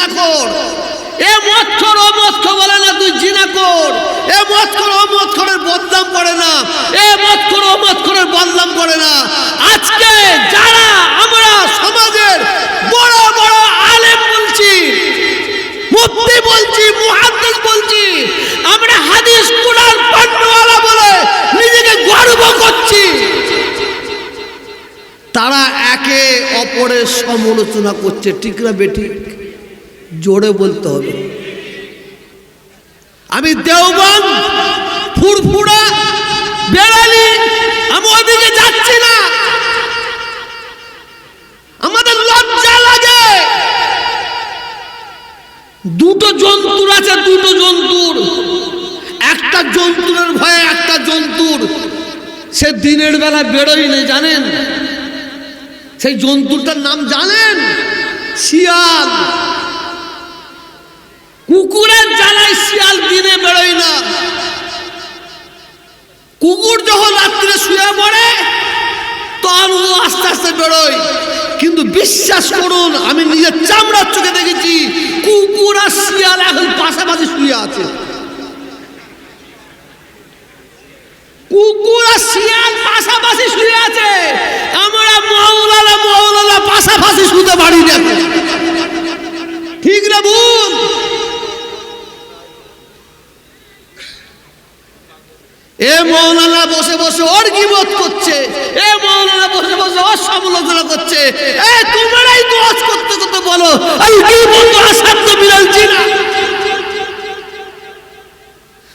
জিনা কর এ মদ খর ও মদ বলে না তুই জিনা কর এ মদ খর ও মদ বদনাম করে না। এ মদ খর ও মদ বদনাম করে না। আজকে যারা আমরা সমাজের বড় বড় আলেম বলছি, মুফতি বলছি, মুহাদ্দিস বলছি, আমরা হাদিস কুরআন পড়নেওয়ালা বলে নিজেকে গর্ব করছি। তারা একে অপরের সমালোচনা করছে, ঠিক না বেটি জোরে বলতে হবে। আমি দেওবান ফুরফুরা, বেড়ালি, আমি ওদিকে যাচ্ছি না। আমাদের লজ্জা লাগে। দুটো জন্তুর আছে, দুটো জন্তুর। একটা জন্তুরের ভয়ে একটা জন্তুর। সে দিনের বেলা বেরোই নেই জানেন? সেই জন্তুটার নাম জানেন? শিয়াল। কুকুরের জ্বালায় শিয়াল দিনে বেরোয় না। কুকুর যখন রাত্রে শুয়ে পড়ে, তখন ও আস্তে আস্তে বেরোয়। কিন্তু বিশ্বাস করুন, আমি নিজের চামড়ার চোখে দেখেছি, কুকুর আর শিয়াল এখন পাশাপাশি শুয়ে আছে। কুকুর আর শিয়াল পাশাপাশি শুয়ে আছে। আমরা মৌলানা মৌলানা পাশাপাশি শুতে পারি না। ঠিক না ভুল? এ বসে বসে ওর করছে, এ বসে বসে ওর সমালোচনা করছে। এ আজ বলো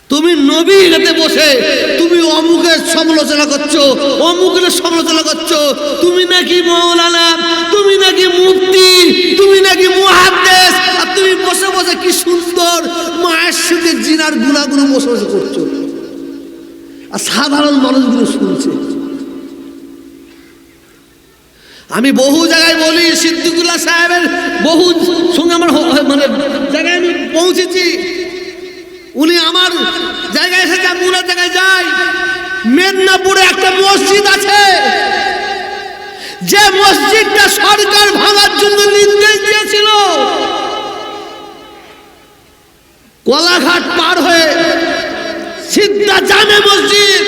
তুমি নবী হাতে বসে তুমি অমুকের সমালোচনা করছ, অমুকের সমালোচনা করছ। তুমি নাকি মৌলানা, তুমি নাকি মুক্তি তুমি নাকি মুহাদ্দেস, আর তুমি বসে বসে কি সুন্দর মায়ের সাথে জিনার গুণাগুলো বসে বসে করছ। আর সাধারণ মানুষগুলো শুনছে। আমি বহু জায়গায় বলি, সিদ্দিকুল্লাহ সাহেবের বহু সঙ্গে আমার মানে জায়গায় আমি পৌঁছেছি। উনি আমার জায়গায় এসেছে, আমি জায়গায় যাই। মেদিনীপুরে একটা মসজিদ আছে। যে মসজিদটা সরকার ভাঙার জন্য নির্দেশ দিয়েছিল। কলাঘাট সিদ্ধা জামে মসজিদ।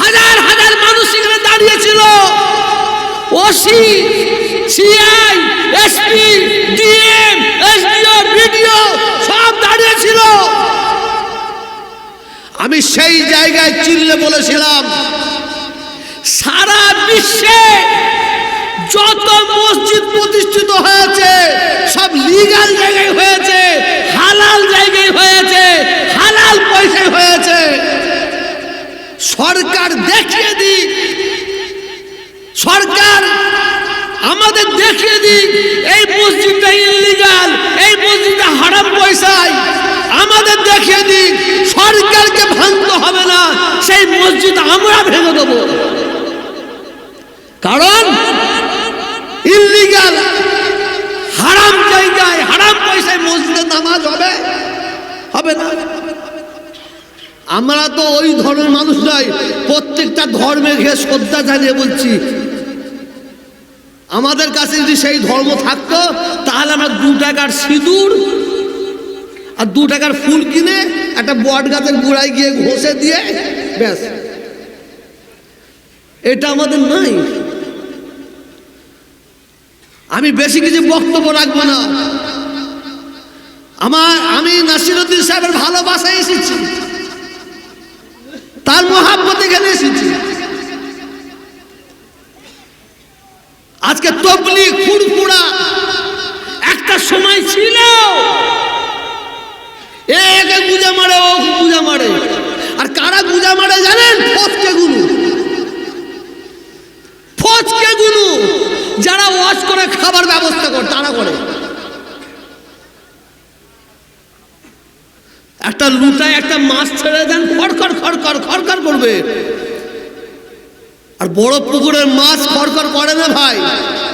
হাজার হাজার মানুষ সেখানে দাঁড়িয়েছিল OC, CI, SP, DM, SDO, BDO সব দাঁড়িয়েছিল আমি সেই জায়গায় চিল্লে বলেছিলাম, সারা বিশ্বে যত মসজিদ প্রতিষ্ঠিত হয়েছে, সব লিগাল জায়গায় হয়েছে, হালাল জায়গায় হয়েছে হালাল পয়সায় হয়েছে। সরকার দেখিয়ে দিক। সরকার আমাদের দেখিয়ে দিক। এই মসজিদটা ইলিগাল এই মসজিদটা হারাম পয়সায় আমাদের দেখিয়ে দিক। সরকারকে ভাঙতে হবে না, সেই মসজিদ আমরা ভেঙে দেবো। কারণ ইলিগাল হারাম জায়গায়, হারাম পয়সায় মসজিদে নামাজ হবে? হবে না। আমরা তো ওই ধর্মের মানুষ নয়, প্রত্যেকটা ধর্মে ঘিরে শ্রদ্ধা জানিয়ে বলছি। আমাদের কাছে যদি সেই ধর্ম থাকতো, তাহলে আমরা দু টাকার সিঁদুর আর দু টাকার ফুল কিনে একটা বট গাছের গোড়ায় গিয়ে ঘষে দিয়ে, ব্যাস। এটা আমাদের নাই। আমি বেশি কিছু বক্তব্য রাখব না। আমার আমি নাসিরুদ্দিন সাহেবের ভালোবাসায় এসেছি। তার মহাব্বত এখানে এসেছি। আজকে তবলি, ফুরফুরা, একটা সময় ছিল। এ একে গুজা মারে, ও গুজা মারে। আর কারা গুজা মারে জানেন? ফচকে গুরু ফচকে গুরু যারা ওয়াশ করে, খাবার ব্যবস্থা করে, তারা করে। একটা লুটায় একটা মাছ ছেড়ে দেন খড়খড় খড়খড় খড়খড় করবে। আর বড় পুকুরের মাছ খড়খড় করে না ভাই।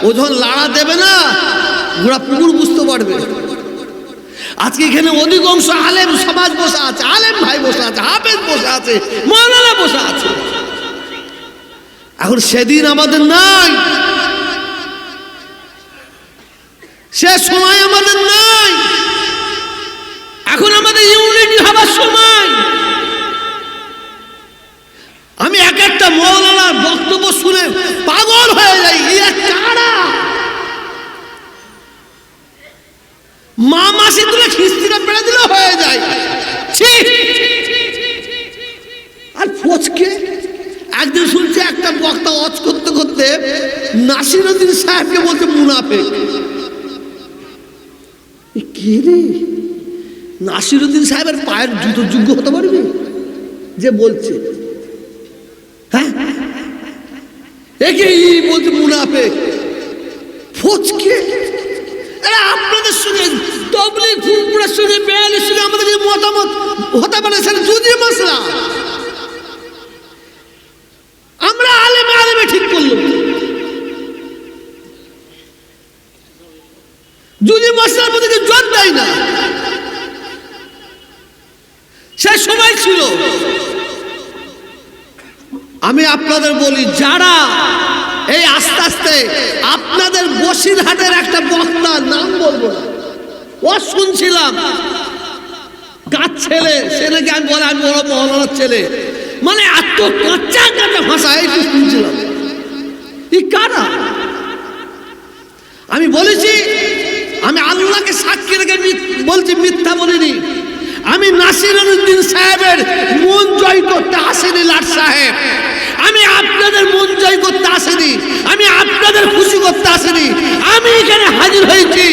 ও যখন লাড়া দেবে না গোড়া পুকুর বুঝতে পারবে। আজকে এখানে অধিকাংশ আলেম সমাজ বসে আছে, আলেম ভাই বসে আছে, হাফেজ বসে আছে, মৌলানা বসে আছে। এখন সেদিন আমাদের নাই। সে সময় আমাদের নাই। এখন আমাদের ইউনিটি হবার সময়। আমি এক একটা মৌলানার বক্তব্য শুনে পাগল হয়ে যাই কারা? মা মাসি তুলে খিস্তিটা পেড়ে দিলে হয়ে যায়। আর ফচকে একদিন শুনছি একটা বক্তা অজ করতে করতে নাসিরুদ্দিন সাহেবকে বলছে মুনাফে কে রে? নাসিরুদ্দিন সাহেবের পায়ের জুতো যোগ্য হতে পারবি? যে বলছে। হ্যাঁ? আপনাদের আমাদের মতামত হতে পারে সেটা আমরা আলেমে আলেমে ঠিক করলাম যদি মশলার মধ্যে কেউ জোর দেয় না সে সময় ছিল আমি আপনাদের বলি, যারা এই আস্তে আস্তে আপনাদের বসিরহাটের একটা বক্তা নাম বলব ও শুনছিলাম কার ছেলে, সে নাকি আমি বলে, আমি বড় মহলার ছেলে। মানে এত কাঁচা কাঁচা ভাষা, এই শুনছিলাম। এই কারা? আমি বলেছি, আমি আল্লাহকে সাক্ষী রেখে বলছি, মিথ্যা বলিনি। আমি নাসির উদ্দিন সাহেবের মন জয় করতে আসেনি লাট সাহেব। আপনাদের মন জয় করতে আসেনি আমি আপনাদের খুশি করতে আসেনি আমি এখানে হাজির হয়েছি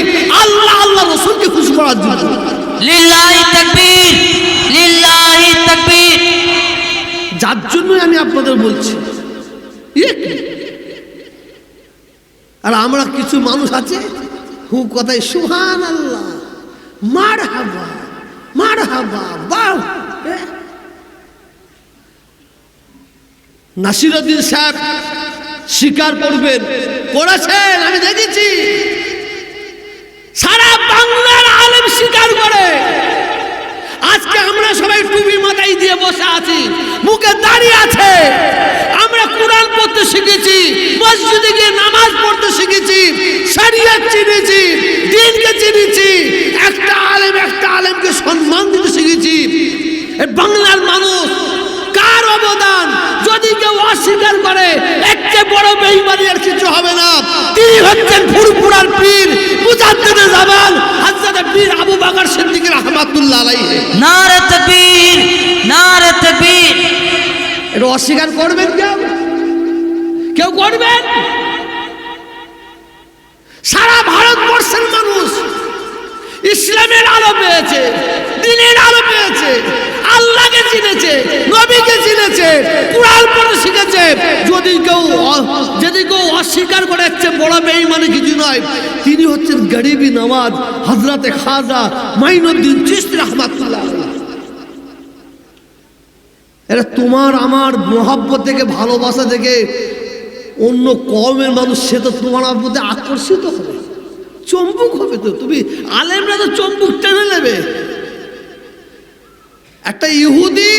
আল্লাহ আল্লাহ রসুলকে খুশি করার জন্য। লিল্লাহি তাকবীর লিল্লাহি তাকবীর। যার জন্যই আমি আপনাদের বলছি আর আমরা কিছু মানুষ আছে হু কথায় সুহান আল্লাহ মার হাবা মার হাবা বাউ নাসিরুদ্দিন সাহেব স্বীকার করবেন। করেছেন, আমি দেখেছি। সারা বাংলার আলেম স্বীকার করে। আজকে আমরা সবাই টুপি মাথায় দিয়ে বসে আছি, মুখে দাঁড়িয়ে আছে। আমরা কোরআন পড়তে শিখেছি, মসজিদে গিয়ে নামাজ পড়তে শিখেছি শরিয়ত চিনেছি, দিনকে চিনেছি, একটা আলেম একটা আলেমকে সম্মান দিতে শিখেছি। বাংলার মানুষ কার অবদান? অস্বীকার করে একে বড় বেইমানি আর কিছু হবে না। তিনি হচ্ছেন ফুরফুরার পীর মুজাদ্দিদে জামান হযরত পীর আবু বকর সিদ্দিক রাহমাতুল্লাহ আলাইহি। নারে তাকবীর নারে তাকবীর। এটা অস্বীকার করবেন কেউ? কেউ করবেন? সারা ভারতবর্ষের মানুষ ইসলামের আলো পেয়েছে দিনের আলো পেয়েছে। চিনেছে, নবীকে চিনেছে, কুরআন পড়ে শিখেছে। যদি কেউ যদি কেউ অস্বীকার করে হচ্ছে বড় বেঈমানি কিছু নয়, তিনি হচ্ছেন গরিবী নওয়াজ হজরতে খাজা মাইনুদ্দিন চিস্তি রহমাতুল্লাহ। এটা তোমার, আমার মহাব্বত থেকে, ভালোবাসা থেকে অন্য কমের মানুষ, সে তো তোমার প্রতি আকর্ষিত হবে। চম্বুক হবে তো। তুমি আলেমরা তো চম্বুক টেনে নেবে। একটা ইহুদি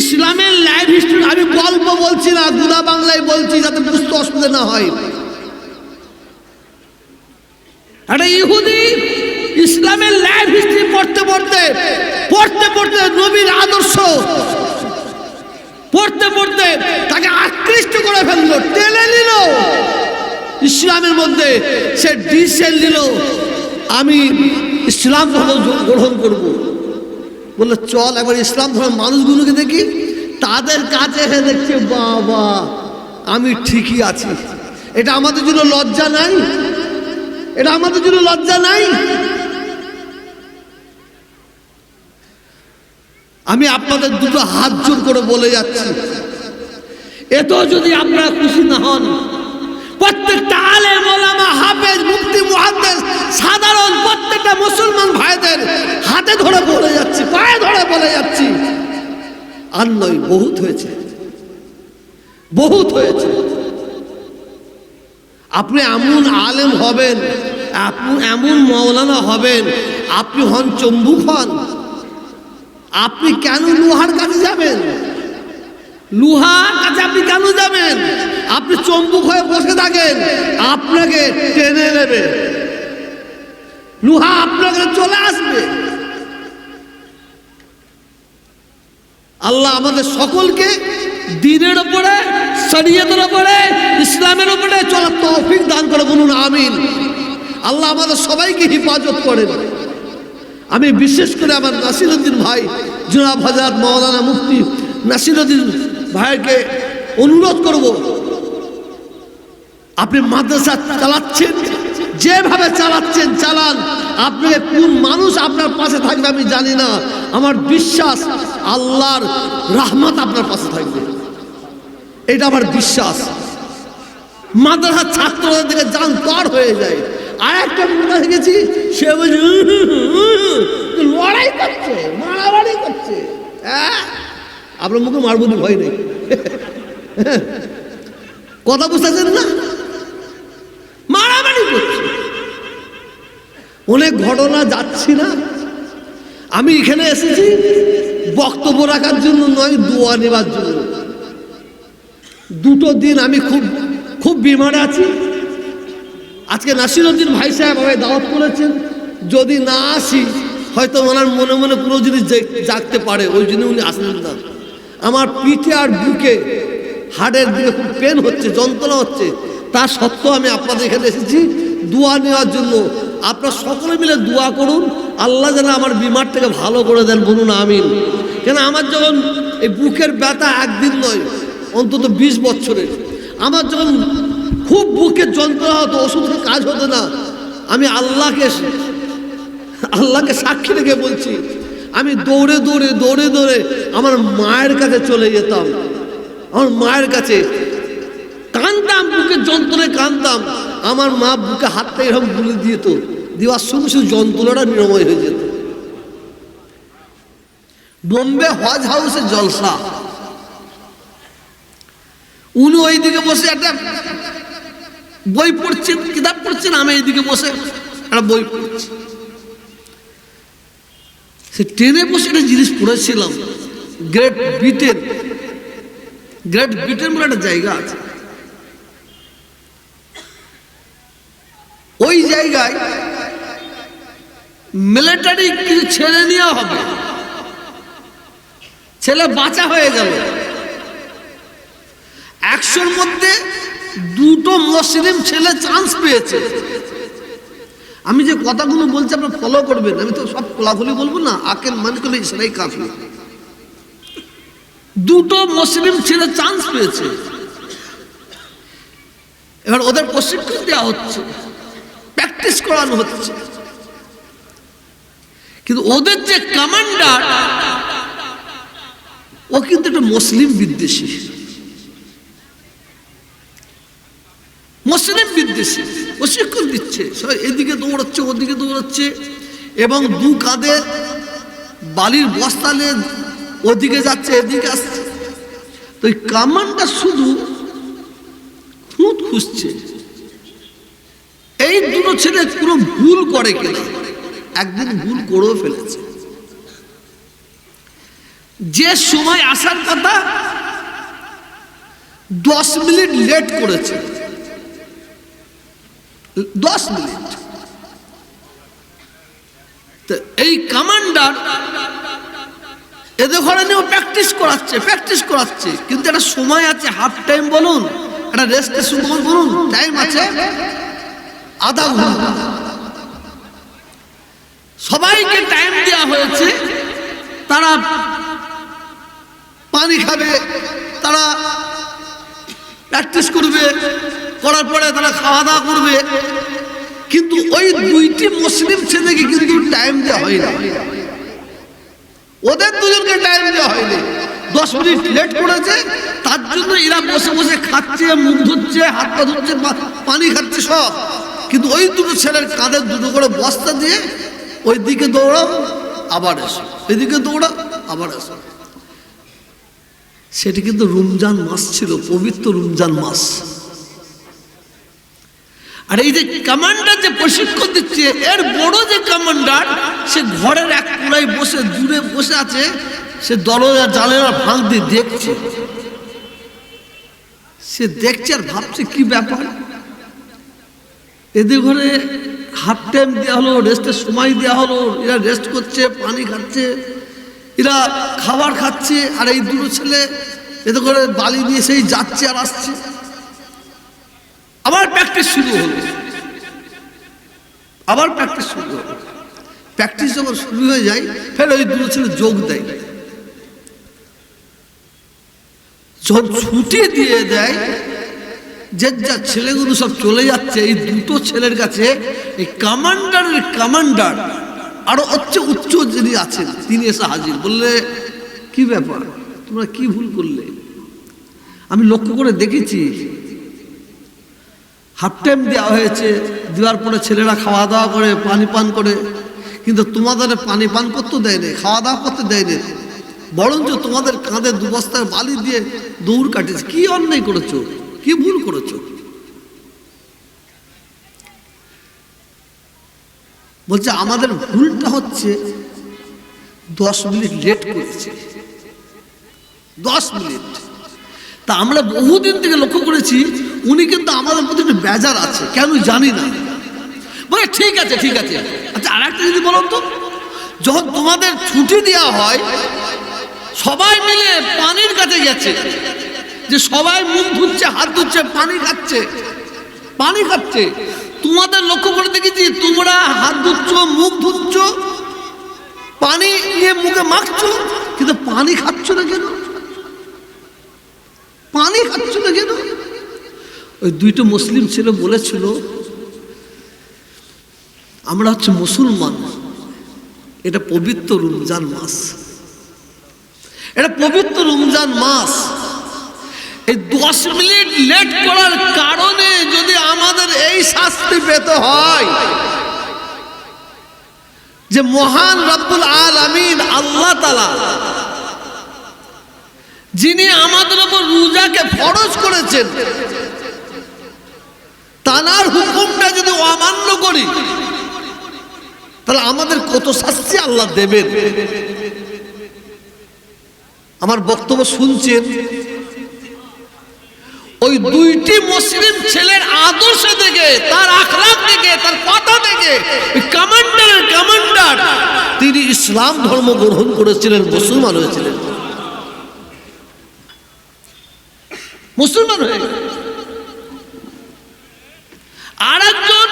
ইসলামের লাইফ হিস্ট্রি আমি গল্প বলছি না গুলা বাংলায় বলছি যাতে বুঝতে অসুবিধা না হয়। একটা ইহুদি ইসলামের লাইফ হিস্ট্রি পড়তে পড়তে পড়তে পড়তে নবীর আদর্শ, পড়তে পড়তে তাকে আকৃষ্ট করে ফেলল, টেনে নিল। ইসলামের মধ্যে সে ডিসেল নিল, আমি ইসলাম গ্রহণ করব। বলল, চল একবার ইসলাম ধর্ম মানুষগুলোকে দেখি, তাদের কাছে এসে দেখছে, বাবা, আমি ঠিকই আছি। এটা আমাদের জন্য লজ্জা নাই? এটা আমাদের জন্য লজ্জা নাই? আমি আপনাদের দুটো হাত জোর করে বলে যাচ্ছি। এত যদি আপনারা খুশি না হন প্রত্যেকটা আলেম ওলামা, হাফেজ, মুফতি, মুহাদ্দিস, সাধারণ প্রত্যেকটা মুসলমান ভাইদের হাতে ধরে বলে যাচ্ছি, পায়ে ধরে বলে যাচ্ছি। আর নয়, বহুত হয়েছে। বহুত হয়েছে। আপনি এমন আলেম হবেন, আপনি এমন মৌলানা হবেন, আপনি হন চম্বুক হন। আপনি কেন লোহার কাছে যাবেন? লোহার কাছে আপনি কেন যাবেন? আপনি চম্বুক হয়ে বসে থাকেন, আপনাকে টেনে নেবে। লুহা আপনার কাছে চলে আসবে। আল্লাহ আমাদের সকলকে দিনের ওপরে শরীয়তের ওপরে ইসলামের ওপরে চলার তৌফিক দান করে বলুন, আমিন। আল্লাহ আমাদের সবাইকে হেফাজত করেন। আমি বিশেষ করে আমার নাসিরুদ্দিন ভাই, জনাব হাজার মৌলানা মুফতি নাসিরুদ্দিন ভাইকে অনুরোধ করব, আপনি মাদ্রাসা চালাচ্ছেন, যেভাবে চালাচ্ছেন, চালান। আপনি কোন মানুষ আপনার পাশে থাকবে আমি জানি না। আমার বিশ্বাস, আল্লাহর রাহমত আপনার পাশে থাকবে। এটা আমার বিশ্বাস। মাদ্রাসার ছাত্রদের দিকে যান, পার হয়ে যায়। আর একটা মোটা গেছি সে বলছে লড়াই করছে, মারামারি করছে। হ্যাঁ? আপনার মুখে মারবো ভয় নেই। কথা বুঝতেছেন না? মারামারি করছে। অনেক ঘটনা যাচ্ছি না। আমি এখানে এসেছি বক্তব্য রাখার জন্য নয়, দোয়া নেবার জন্য। দুটো দিন আমি খুব খুব বিমারে আছি। আজকে নাসিরুদ্দিন ভাই সাহেব আমায় দাওয়াত করেছেন। যদি না আসি, হয়তো ওনার মনে মনে কোনো জিনিস জাগতে পারে, ওই জন্য উনি আসলেন না। আমার পিঠে আর বুকে হাড়ের দিকে খুব পেন হচ্ছে, যন্ত্রণা হচ্ছে। তা সত্ত্বেও আমি আপনাদের এখানে এসেছি, দোয়া নেওয়ার জন্য। আপনারা সকলে মিলে দোয়া করুন, আল্লাহ যেন আমার বিমারটাকে ভালো করে দেন, বলুন আমিন। কেন আমার যখন এই বুকের ব্যথা একদিন নয়, অন্তত বিশ বছরের, আমার যখন খুব বুকের যন্ত্রণা হতো, ওষুধের কাজ হতো না, আমি আল্লাহকে আল্লাহকে সাক্ষী রেখে বলছি আমি দৌড়ে দৌড়ে দৌড়ে দৌড়ে আমার মায়ের কাছে চলে যেতাম। আমার মায়ের কাছে কানতাম বুকের যন্ত্রণায় কানতাম আমার মা বুকে হাতটা এরকম গুলে দিত, দেওয়ার সঙ্গে সঙ্গে যন্ত্রণাটা নিরাময় হয়ে যেত। বোম্বে হজ হাউসে জলসা। উনি ওইদিকে বসে একটা বই পড়ছেন কিতাব পড়ছেন আমি এইদিকে বসে একটা বই পড়ছি। সে ট্রেনে বসে একটা জিনিস পড়েছিলাম। গ্রেট ব্রিটেন গ্রেট ব্রিটেন বলে একটা জায়গা আছে। ওই জায়গায় মিলিটারি কিছু ছেড়ে নেওয়া হবে। ছেলে বাঁচা হয়ে গেল। একশোর মধ্যে দুটো মুসলিম ছেলে চান্স পেয়েছে। আমি যে কথাগুলো বলছি, আপনার ফলো করবেন। আমি তো সব খোলাখুলি বলব না, আকেল মান করলে সেটাই কাফি। দুটো মুসলিম ছেলে চান্স পেয়েছে। এবার ওদের প্রশিক্ষণ দেওয়া হচ্ছে প্র্যাকটিস করানো হচ্ছে। কিন্তু ওদের যে কমান্ডার ও কিন্তু একটা মুসলিম বিদ্বেষী। মুসলিম বিদ্বেষী প্রশিক্ষণ দিচ্ছে। সবাই এদিকে দৌড়াচ্ছে, ওদিকে দৌড়াচ্ছে। এবং দু কাঁধে বালির বস্তা নিয়ে ওদিকে যাচ্ছে, এদিকে আসছে। তো এই কামানটা শুধু খুঁত খুঁজছে। এই দুটো ছেলে কোনো ভুল করে কিনা, একদিন ভুল করেও ফেলেছে। যে সময় আসার কথা, দশ মিনিট লেট করেছে। দশ মিনিট। তো এই কমান্ডার এদের ঘরে নিয়েও প্র্যাকটিস করাচ্ছে প্র্যাকটিস করাচ্ছে। কিন্তু একটা সময় আছে, হাফ টাইম বলুন, একটা রেস্টের সময় বলুন টাইম আছে, আধা ঘণ্টা। সবাইকে টাইম দেওয়া হয়েছে, তারা পানি খাবে, তারা প্র্যাকটিস করবে। করার পরে তারা খাওয়া দাওয়া করবে। কিন্তু ওই দুইটি মুসলিম ছেলেকে কিন্তু টাইম দেওয়া হয় না। ওদের দুজনকে টাইম দেওয়া হয়নি দশ মিনিট লেট করেছে, তার জন্য এরা বসে বসে খাচ্ছে, মুখ ধুচ্ছে, হাত পা ধুচ্ছে পানি খাচ্ছে সব। কিন্তু ওই দুটো ছেলের কাঁধে দুটো করে বস্তা দিয়ে ওই দিকে দৌড়াও, আবার এসো। এদিকে দৌড়াও, আবার এসো। সেটি কিন্তু রমজান মাস ছিল, পবিত্র রমজান মাস। আর এই যে কমান্ডার যে প্রশিক্ষণ দিচ্ছে, এর বড় যে কমান্ডার সে ঘরের এক কোনায় বসে, দূরে বসে আছে, সে দরজা জানালা ফাঁক দিয়ে দেখছে। সে দেখছে আর ভাবছে কি ব্যাপার? এদের ঘরে হাফ টাইম দেওয়া হলো রেস্টের সময় দেওয়া হলো, এরা রেস্ট করছে, পানি খাচ্ছে, এরা খাবার খাচ্ছে, আর এই দুটো ছেলে এদের করে বালি নিয়ে সেই যাচ্ছে আর আসছে। আবার প্র্যাকটিস শুরু হলো। আবার প্র্যাকটিস শুরু হলো। প্র্যাকটিস যখন শুরু হয়ে যায়, ফের ওই দুটো ছেলে যোগ দেয়। যখন ছুটি দিয়ে দেয়, যে যা ছেলেগুলো সব চলে যাচ্ছে, এই দুটো ছেলের কাছে এই কমান্ডারের কমান্ডার আরও হচ্ছে উচ্চ যিনি আছেন, তিনি এসে হাজির। বললে, কি ব্যাপার? তোমরা কি ভুল করলে? আমি লক্ষ্য করে দেখেছি হাফ টাইম দেওয়া হয়েছে, দেওয়ার পরে ছেলেরা খাওয়া দাওয়া করে, পানি পান করে, কিন্তু তোমাদের পানি পান করতে দেয়নি খাওয়া দাওয়া করতে দেয়নি বরঞ্চ তোমাদের কাঁধে দু বস্তায় বালি দিয়ে দৌড় কাটিয়েছে। কি অন্যায় করেছ? কি ভুল করেছ? বলছে, আমাদের ভুলটা হচ্ছে দশ মিনিট লেট করেছে। দশ মিনিট। তা আমরা বহুদিন থেকে লক্ষ্য করেছি উনি কিন্তু আমাদের প্রতি একটু বেজার আছে, কেন জানি না। বলে, ঠিক আছে ঠিক আছে। আচ্ছা আর একটা যদি বলুন তো, যখন তোমাদের ছুটি দেওয়া হয়, সবাই মিলে পানির কাছে গেছে, যে সবাই মুখ ধুচ্ছে, হাত ধুচ্ছে, পানি খাচ্ছে পানি খাচ্ছে। তোমাদের লক্ষ্য করে দেখেছি, তোমরা হাত ধুচ্ছ, মুখ ধুচ্ছ, পানি নিয়ে মুখে মাখছো, কিন্তু পানি খাচ্ছ না কেন? পানি খাচ্ছ না কেন? ওই দুইটা মুসলিম ছেলে বলেছিল, আমরা হচ্ছে মুসলমান। এটা পবিত্র রমজান মাস। এটা পবিত্র রমজান মাস। এই দশ মিনিট লেট করার কারণে যদি আমাদের এই শাস্তি পেতে হয়, যে মহান রব্বুল আলামিন আল্লাহ তালা যিনি আমাদের উপর রোজাকে ফরজ করেছেন তানার হুকুমটা যদি অমান্য করি, তাহলে আমাদের কত শাস্তি আল্লাহ দেবেন? আমার বক্তব্য শুনছেন? ওই দুইটি মুসলিম ছেলের আদর্শ থেকে তার আখলাক থেকে তার কথা থেকে কমান্ডারের কমান্ডার, তিনি ইসলাম ধর্ম গ্রহণ করেছিলেন, মুসলমান হয়েছিলেন। মুসলমান হয়ে। আর একজন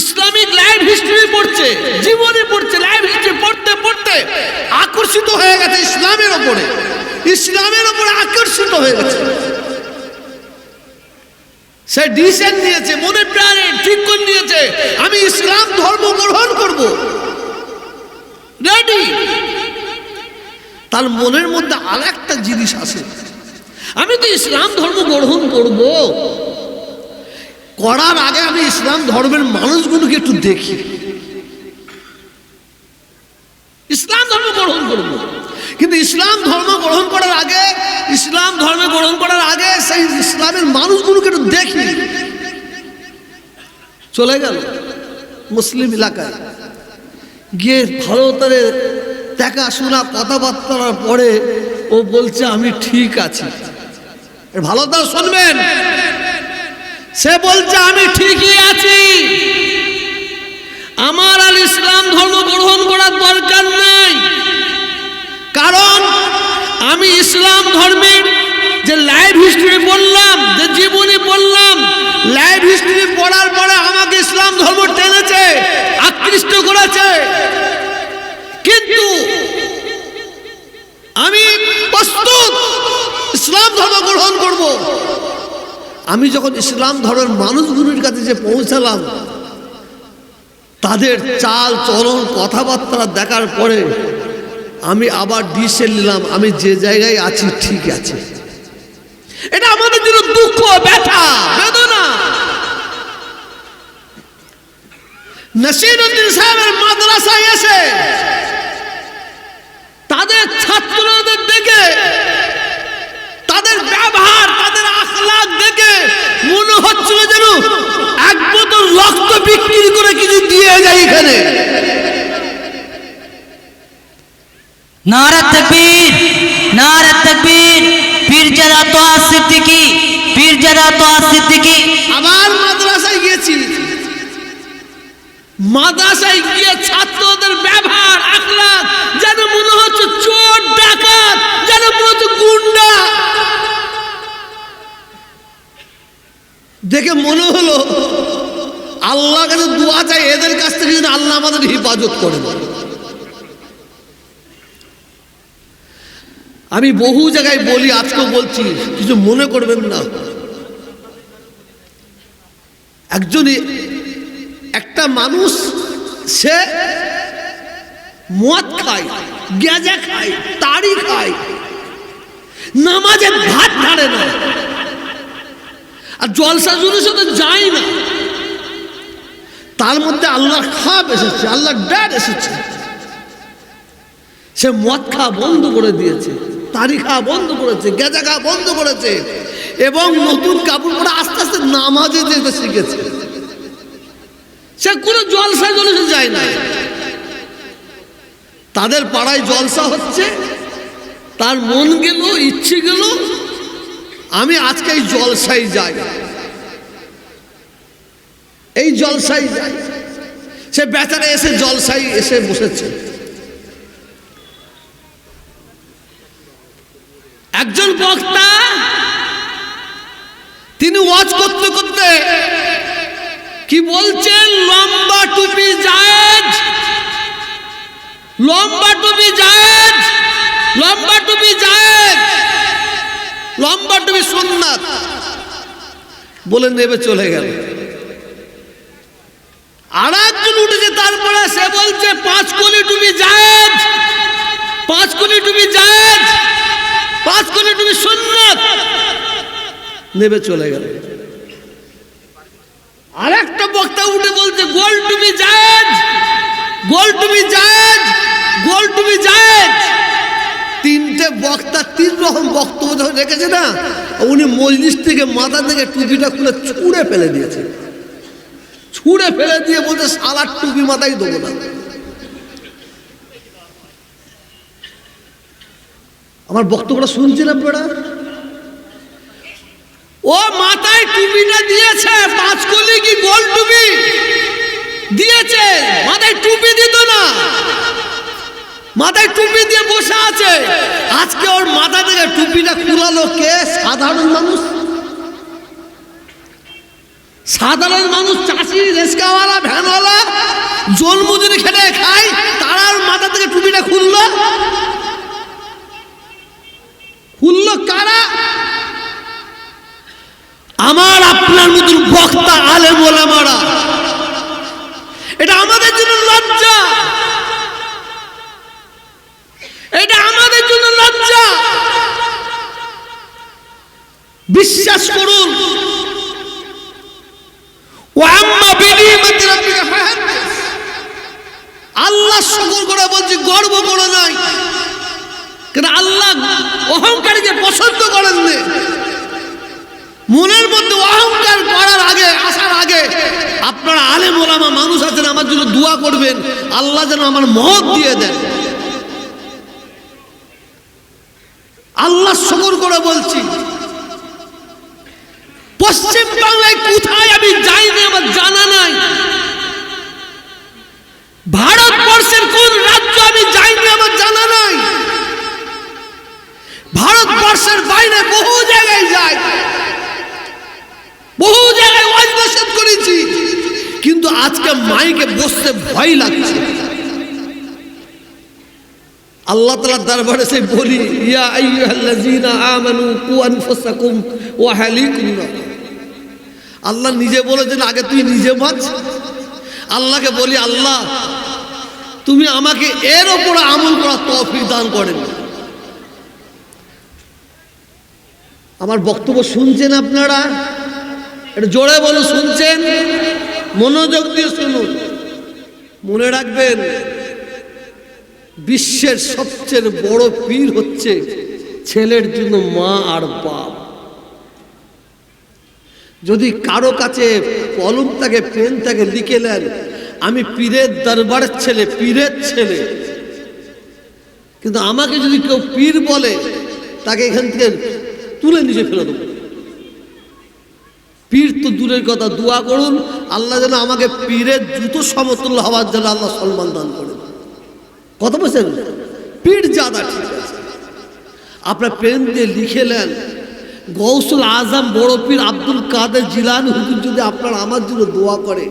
ইসলামিক লাইফ হিস্ট্রি পড়ছে, জীবনী পড়ছে, লাইফ হিস্ট্রি পড়তে পড়তে আকর্ষিত হয়ে গেছে ইসলামের ওপরে। ইসলামের ওপরে আকর্ষিত হয়ে গেছে। সে ডিসিশন নিয়েছে, মনে প্রাণে ঠিক করে নিয়েছে, আমি ইসলাম ধর্ম গ্রহণ করব। রেডি তার মনের মধ্যে আর একটা জিনিস আছে। আমি তো ইসলাম ধর্ম গ্রহণ করব। করার আগে আমি ইসলাম ধর্মের মানুষগুলোকে একটু দেখি। ইসলাম ধর্ম গ্রহণ করব। কিন্তু ইসলাম ধর্ম গ্রহণ করার আগে, ইসলাম ধর্ম গ্রহণ করার আগে সেই ইসলামের মানুষগুলোকে একটু দেখি। চলে গেল মুসলিম এলাকায়। গিয়ে ভালো দেখাশোনা কথাবার্তার পরে ও বলছে, আমি ঠিক আছি। ভালো তার শুনবেন। সে বলছে, আমি ঠিকই আছি। আমার আর ইসলাম ধর্ম গ্রহণ করার দরকার নাই। কারণ আমি ইসলাম ধর্মের যে লাইফ হিস্ট্রি বললাম, যে জীবনী বললাম লাইফ হিস্ট্রি পড়ার পরে আমাকে ইসলাম ধর্ম টেনেছে, আকৃষ্ট করেছে। কিন্তু আমি প্রস্তুত ইসলাম ধর্ম গ্রহণ করব। আমি যখন ইসলাম ধর্মের মানুষগুলির কাছে যে পৌঁছালাম, তাদের চাল চলন কথাবার্তা দেখার পরে আমি আবার ডিসিশন নিলাম, আমি যে জায়গায় আছি ঠিক আছে। এটা আমাদের জন্য দুঃখ, ব্যথা, বেদনা। নসিরুদ্দিন সাহেবের মাদ্রাসায় এসে তাদের ছাত্রদের দেখে তাদের ব্যবহার তাদের আখলাক দেখে মনে হচ্ছিল যেন এক বোতল রক্ত বিক্রি করে কিছু দিয়ে যায় এখানে পীরজাদা তো পীরজাদা তো আমার মাদ্রাসায় গিয়েছি। মাদ্রাসায় গিয়ে ছাত্রদের ব্যবহার আখলাক যেন মনে হচ্ছে চোর, ডাকাত, যেন মনে হচ্ছে গুন্ডা। দেখে মনে হলো আল্লাহ কাছে দোয়া চাই, এদের কাছ থেকে যেন আল্লাহ আমাদের হেফাজত করে আমি বহু জায়গায় বলি, আজকেও বলছি, কিছু মনে করবেন না। একজন একটা মানুষ, সে মদ খায় গেজা খায় তাড়ি খায় নামাজের ভাত ধারে না। আর জলসা জুলুসে তো যায় না। তার মধ্যে আল্লাহর খাপ এসেছে, আল্লাহর ড্যাড এসেছে। সে মদ খাওয়া বন্ধ করে দিয়েছে, তারি খাওয়া বন্ধ করেছে, গেজা খাওয়া বন্ধ করেছে এবং নতুন কাপড় পরে আস্তে আস্তে নামাজে যেতে শিখেছে। সে কোনো জলসা জলসে যায় না। তাদের পাড়ায় জলসা হচ্ছে, তার মন গেল, ইচ্ছে গেল, আমি আজকে এই জলসাই যাই। এই জলসাই সে বেচারা এসে জলসাই এসে বসেছে। একজন বক্তা, তিনি ওয়াজ করতে করতে কি বলছেন? লম্বা টুপি জায়েজ, লম্বা টুপি জায়েজ, লম্বা টুপি জায়েজ, লম্বা টুপি সুন্নাত। বলে নেবে চলে গেল। আর উঠেছে, তারপরে সে বলছে, পাঁচ কোটি টুপি জায়েজ, পাঁচ কোটি টুপি জায়েজ, পাঁচ কোটি টুপি সুন্নাত। নেবে চলে গেল। আর একটা বক্তা উঠে বলছে, গোল টুপি জায়েজ, গোল টুপি জায়েজ, গোল টুপি জায়েজ। তিনটে বক্তা তিন রকম বক্তব্য যখন রেখেছে না? উনি মজলিস থেকে মাথা থেকে টুপিটা খুলে ছুঁড়ে ফেলে দিয়েছে। ছুঁড়ে ফেলে দিয়ে বলছে সালার টুপি মাথায় দেবো না। আমার বক্তব্যটা শুনছেন আপনারা? ও মাথায় টুপিটা দিয়েছে পাঁচ কলি কি গোল টুপি? দিয়েছে, মাথায় টুপি দিত না। মাথায় টুপি দিয়ে বসে আছে। আজকে ওর মাথা থেকে টুপিটা খুলালো কে? সাধারণ মানুষ? সাধারণ মানুষ, চাষি, রেস্কাওয়ালা, ভ্যানওয়ালা, জন্মদিনে খেটে খায়, তারার মাথা থেকে টুপিটা খুললো। খুললো কারা? আমার আপনার মতন বক্তা আলেম ওলামারা। এটা আমাদের জন্য লজ্জা। এটা আমাদের জন্য লজ্জা। বিশ্বাস করুন ও আম্মা বিনিমতি রাব্বিকা ফাহাদ্দিস। আল্লাহ শুকর করে বলছি গর্ব করে নাই কিন্তু আল্লাহ অহংকারীকে পছন্দ করেন মনের মধ্যে অহংকার করার আগে, আসার আগে আপনারা আলেম ওলামা মানুষ আছেন, আমার জন্য দোয়া করবেন, আল্লাহ যেন আমার মত দিয়ে দেন। আল্লাহ শকর করে বলছি, পশ্চিম বাংলায় কোথায় আমি যাইনি আমার জানা নাই। ভারতবর্ষের কোন রাজ্য আমি যাইনি আমার জানা নাই ভারতবর্ষের বাইরে বহু জায়গায় যাই। বহু জায়গায় ওয়াজ করেছি। কিন্তু আজকে মাইকে বসতে ভয় লাগছে। আল্লাহ দরবারে সে বলি, ইয়া আমানু কু আনফুসাকুম ওয়া আল্লাহ নিজে বলেছেন, আগে তুই নিজে বাঁচ আল্লাহকে বলি, আল্লাহ, তুমি আমাকে এর ওপরে আমল করার তৌফিক দান করেন। আমার বক্তব্য শুনছেন আপনারা? এটা জোরে বলুন, শুনছেন? মনোযোগ দিয়ে শুনুন। মনে রাখবেন, বিশ্বের সবচেয়ে বড় পীর হচ্ছে ছেলের জন্য মা আর বাপ। যদি কারও কাছে কলম থাকে, পেন থাকে, লিখে নেন, আমি পীরের দরবারের ছেলে, পীরের ছেলে। কিন্তু আমাকে যদি কেউ পীর বলে, তাকে এখান থেকে তুলে নিচে ফেলে দেবো। পীর তো দূরের কথা, দোয়া করুন, আল্লাহ যেন আমাকে পীরের জুতো সমতুল্য হওয়ার জন্য আল্লাহ সম্মান দান করেন। কত বলছেন পীর জাদা ঠিক আছে। আপনার পেন দিয়ে লিখেলেন গৌসুল আজম বড় পীর আব্দুল কাদের জিলানি হুজুর যদি আপনার আমার জন্য দোয়া করে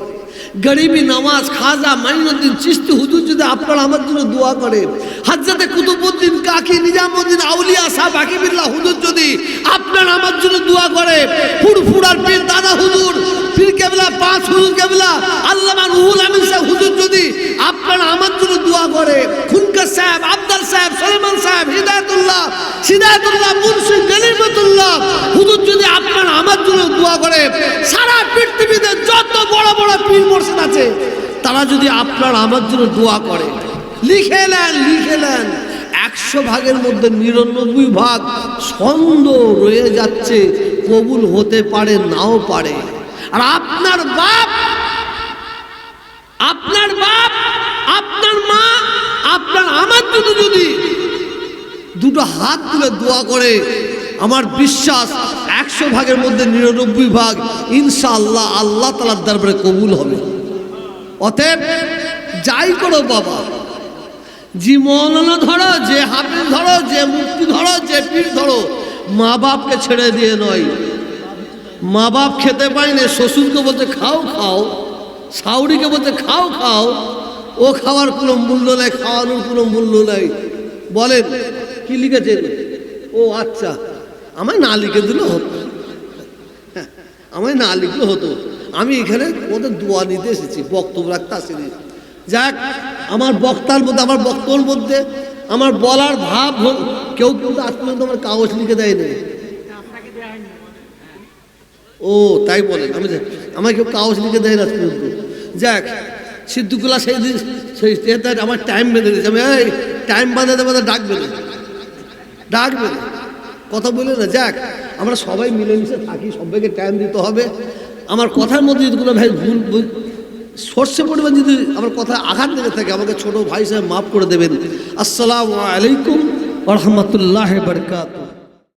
গরিবি নামাজ, খাজা, মাইনুদ্দিন চিস্তি হুজুর যদি আপনার আমার জন্য দোয়া করে, হাজরাতে কুতুবুদ্দিন কাকি নিজামুদ্দিন আউলিয়া সাহ বাকিবিল্লাহ হুজুর যদি আপনার আমার জন্য দোয়া করে, ফুরফুরার পীর দাদা হুজুর, পীর কেবলা, পাঁচ হুজুর কেবলা, আল্লামা রুহুল আমিন সাহেব হুজুর যদি আপনার আমার জন্য দোয়া করে, খুনকার সাহেব আব্দাল সাহেব সলেমান সাহেব, হিদায়তুল্লাহ, সিদায়তুল্লাহ মুন্সি গনিমতুল্লাহ হুজুর যদি আপনার আমার জন্য দোয়া করে পীর মুর্শিদ আছে। তারা যদি আপনার আমার জন্য দোয়া করে, লিখে নেন লিখে নেন। একশো ভাগের মধ্যে নিরানব্বই ভাগ সন্দেহ রয়ে যাচ্ছে, কবুল হতে পারে, নাও পারে। আর আপনার বাপ আপনার বাপ, আপনার মা, আপনার আমার জন্য যদি দুটো হাত তুলে দোয়া করে, আমার বিশ্বাস একশো ভাগের মধ্যে নিরানব্বই ভাগ ইনশাআল্লাহ আল্লাহ আল্লাহ তালার দরবারে কবুল হবে। অতএব যাই করো বাবা যে মৌলানা ধরো, যে হাফিজ ধরো, যে মুক্তি ধরো, যে পীর ধরো মা বাপকে ছেড়ে দিয়ে নয়। মা বাপ খেতে পায় না, শ্বশুরকে বলতে খাও খাও, শাউরিকে বলতে খাও খাও, ও খাওয়ার কোনো মূল্য নেই, খাওয়ানোর কোনো মূল্য নেই। বলেন, কি লিখেছেন? ও আচ্ছা আমায় না লিখে দিলে হতো। আমায় না লিখলে হতো। আমি এখানে ওদের দোয়া নিতে এসেছি, বক্তব্য রাখতে আসিনি। যাক, আমার বক্তার মধ্যে, আমার বক্তব্যের মধ্যে, আমার বলার ভাব কেউ কেউ আজ পর্যন্ত আমার কাগজ লিখে দেয় দেয়নি। ও, তাই বলেন আমি আমাকে কেউ কাগজ লিখে দেয় না আজ পর্যন্ত। যাক, সিদ্ধুকুলা সেই দিন, সেই আমার টাইম বেঁধে দিয়েছে। আমি, এই টাইম বাঁধাতে বাঁধা ডাকবে না। ডাকবে না। কথা বলে না, যাক। আমরা সবাই মিলেমিশে থাকি, সবাইকে টাইম দিতে হবে। আমার কথার মধ্যে যদি কোনো ভাই ভুল ভুল, সর্ষে পরিমাণ যদি আমার কথা আঘাত লেগে থাকে, আমাকে ছোট ভাই সাহেব মাফ করে দেবেন। আসসালামু আলাইকুম রহমতুল্লাহ বরকাত